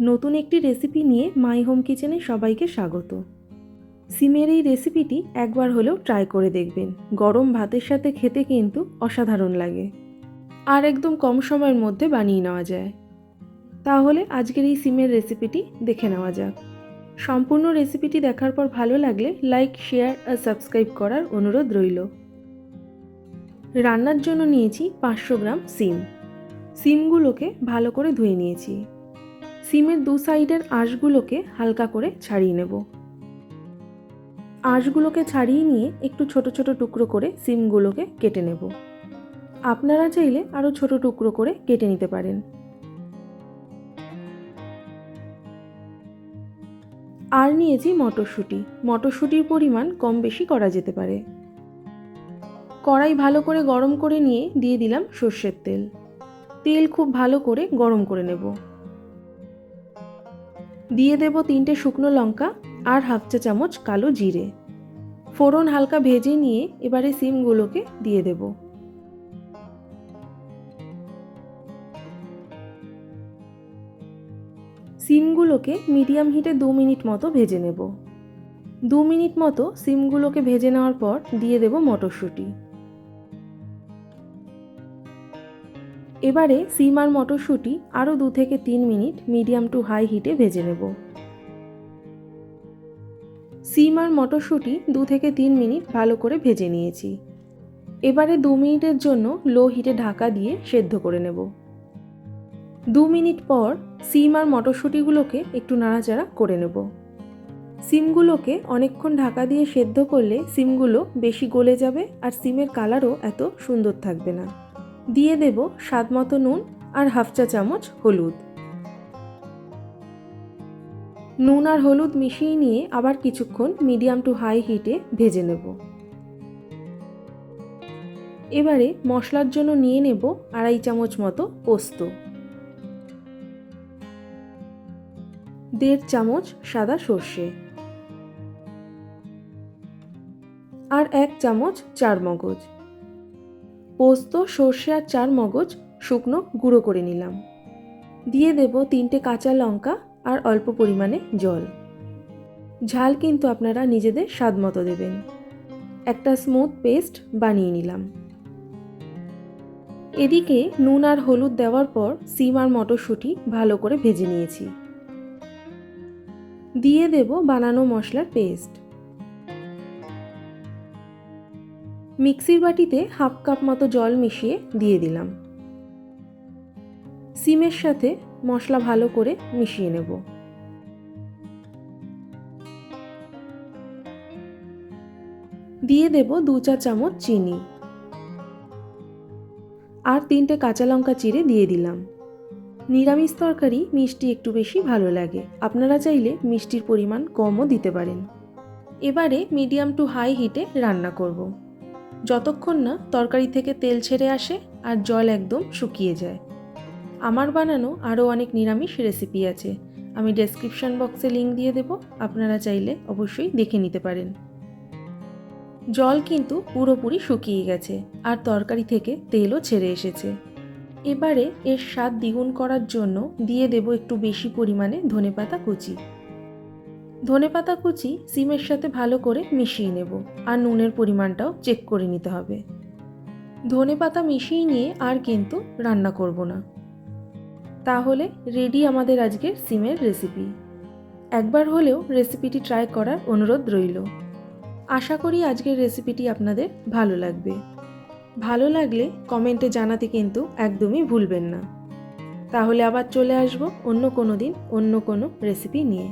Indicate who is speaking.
Speaker 1: নতুন একটি রেসিপি নিয়ে মাই হোম কিচেনে সবাইকে স্বাগত। সিমের এই রেসিপিটি একবার হলেও ট্রাই করে দেখবেন। গরম ভাতের সাথে খেতে কিন্তু অসাধারণ লাগে। আর একদম কম সময়ের মধ্যে বানিয়ে নেওয়া যায়। তাহলে আজকের এই সিমের রেসিপিটি দেখে নেওয়া যাক। সম্পূর্ণ রেসিপিটি দেখার পর ভালো লাগলে লাইক শেয়ার আর সাবস্ক্রাইব করার অনুরোধ রইল। রান্নার জন্য নিয়েছি পাঁচশো গ্রাম সিম। সিমগুলোকে ভালো করে ধুয়ে নিয়েছি। সিমের দু সাইডের আঁশগুলোকে হালকা করে ছাড়িয়ে নেব। আঁশগুলোকে ছাড়িয়ে নিয়ে একটু ছোট ছোট টুকরো করে সিমগুলোকে কেটে নেব। আপনারা চাইলে আরও ছোট টুকরো করে কেটে নিতে পারেন। আর নিয়েছি মটরশুঁটি। মটরশুঁটির পরিমাণ কম বেশি করা যেতে পারে। কড়াই ভালো করে গরম করে নিয়ে দিয়ে দিলাম সর্ষের তেল। তেল খুব ভালো করে গরম করে নেব। দিয়ে দেব তিনটে শুকনো লঙ্কা আর হাফ চা চামচ কালো জিরে। ফোড়ন হালকা ভেজে নিয়ে এবারে সিমগুলোকে দিয়ে দেব। সিমগুলোকে মিডিয়াম হিটে দু মিনিট মতো ভেজে নেব। দু মিনিট মতো সিমগুলোকে ভেজে নেওয়ার পর দিয়ে দেব মটরশুঁটি। এবারে সিম আর মটরশুঁটি আরও দু থেকে তিন মিনিট মিডিয়াম টু হাই হিটে ভেজে নেব। সিম আর মটরশুঁটি দু থেকে তিন মিনিট ভালো করে ভেজে নিয়েছি। এবারে দু মিনিটের জন্য লো হিটে ঢাকা দিয়ে সেদ্ধ করে নেব। দু মিনিট পর সিম আর মটরশুঁটিগুলোকে একটু নাড়াচাড়া করে নেব। সিমগুলোকে অনেকক্ষণ ঢাকা দিয়ে সেদ্ধ করলে সিমগুলো বেশি গলে যাবে আর সিমের কালারও এত সুন্দর থাকবে না। দিয়ে দেব স্বাদ মতো নুন আর হাফ চা চামচ হলুদ। নুন আর হলুদ মিশিয়ে নিয়ে আবার কিছুক্ষণ মিডিয়াম টু হাই হিটে ভেজে নেব। এবারে মশলার জন্য নিয়ে নেব আড়াই চামচ মতো পোস্ত। দেড় চামচ সাদা সর্ষে। আর এক চামচ চার মগজ পোস্ত, সর্ষে আর চার মগজ শুকনো গুঁড়ো করে নিলাম। দিয়ে দেব তিনটে কাঁচা লঙ্কা আর অল্প পরিমাণে জল। ঝাল কিন্তু আপনারা নিজেদের স্বাদ মতো দেবেন। একটা স্মুথ পেস্ট বানিয়ে নিলাম। এদিকে নুন আর হলুদ দেওয়ার পর সিম আর মটরশুঁটি ভালো করে ভেজে নিয়েছি। দিয়ে দেব বানানো মশলার পেস্ট মিক্সির বাটিতে হাফ কাপ মতো জল মিশিয়ে দিয়ে দিলাম। সিমের সাথে মশলা ভালো করে মিশিয়ে নেব। দিয়ে দেব দু চা চামচ চিনি। আর তিনটে কাঁচা লঙ্কা চিড়ে দিয়ে দিলাম। নিরামিষ তরকারি মিষ্টি একটু বেশি ভালো লাগে। আপনারা চাইলে মিষ্টির পরিমাণ কমও দিতে পারেন। এবারে মিডিয়াম টু হাই হিটে রান্না করব। যতক্ষণ না তরকারি থেকে তেল ছেড়ে আসে আর জল একদম শুকিয়ে যায়। আমার বানানো আরও অনেক নিরামিষ রেসিপি আছে। আমি ডেসক্রিপশন বক্সে লিঙ্ক দিয়ে দেব, আপনারা চাইলে অবশ্যই দেখে নিতে পারেন। জল কিন্তু পুরোপুরি শুকিয়ে গেছে আর তরকারি থেকে তেলও ছেড়ে এসেছে। এবারে এর স্বাদ দ্বিগুণ করার জন্য দিয়ে দেব একটু বেশি পরিমাণে ধনেপাতা কুচি। ধনেপাতা কুচি সিমের সাথে ভালো করে মিশিয়ে নেব আর নুনের পরিমাণটাও চেক করে নিতে হবে। ধনেপাতা মিশিয়ে নিয়ে আর কিন্তু রান্না করব না। তাহলে রেডি আমাদের আজকের সিমের রেসিপি একবার হলেও রেসিপিটি ট্রাই করার অনুরোধ রইল। আশা করি আজকের রেসিপিটি আপনাদের ভালো লাগবে। ভালো লাগলে কমেন্টে জানাতে কিন্তু একদমই ভুলবেন না। তাহলে আবার চলে আসব অন্য কোনো দিন অন্য কোনো রেসিপি নিয়ে।